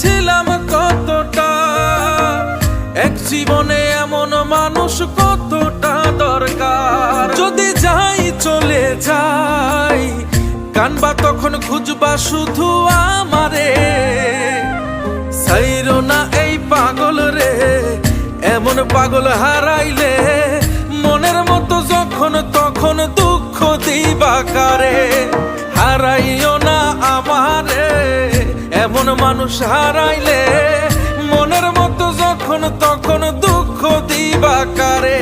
ছিলাম কতটা? এক জীবনে এমন মানুষ কতটা দরকার? যদি যাই, চলে যাই, কানবা তখন খুঁজবা শুধু আমারে। সাইরো না এই পাগল রে, এমন পাগল হারাইলে মনের মতো যখন, তখন দুঃখ দিবা কারে? মানুষ হারাইলে মনের মতো যখন তখন দুঃখ দিবা কারে?